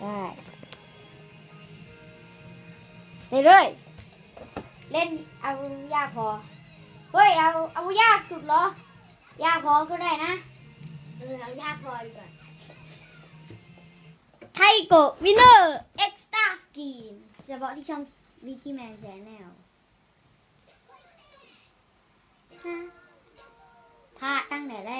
ได้เล่นเลยเล่นเอายากพอ เฮ้ยเอาเอายากสุดเหรอ ยากพอก็ได้นะเออเอายากพอดีกว่าไทโกวินเนอร์เอ็กซ์ตาสกีนเฉพาะที่ช่องวิกิแมนแชนแนลพลาดตั้งแต่แรก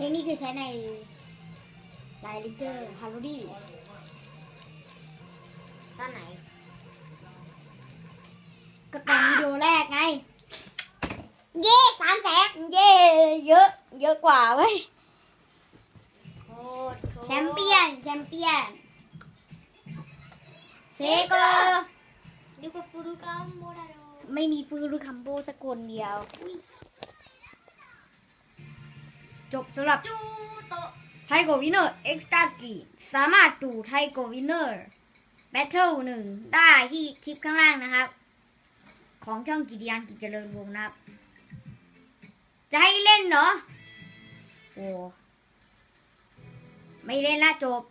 เพลงนี้คือใช้ในไลน์ลิเตอร์ฮาร์โรดี้ตอนไหน ก็ตอนวิดีโอแรกไง เย่สามแสนเย่เยอะ เยอะกว่าเว้ยโอ้โหแชมเปี้ยน แชมเปี้ยน เซโกดูกับฟูรุกัมโมดาโดไม่มีฟืรุคัมโบสักคนเดียว จบสำหรับจูโตไทโกวินเนอร์เอ็กซ์ตาสกีสามารถดูไทโกวินเนอร์แบทเทิลหนึ่งได้ที่คลิปข้างล่างนะครับ ของช่องกิติยานกิจเจริญวงศ์นะครับ จะให้เล่นเหรอ โอ้ ไม่เล่นละจบ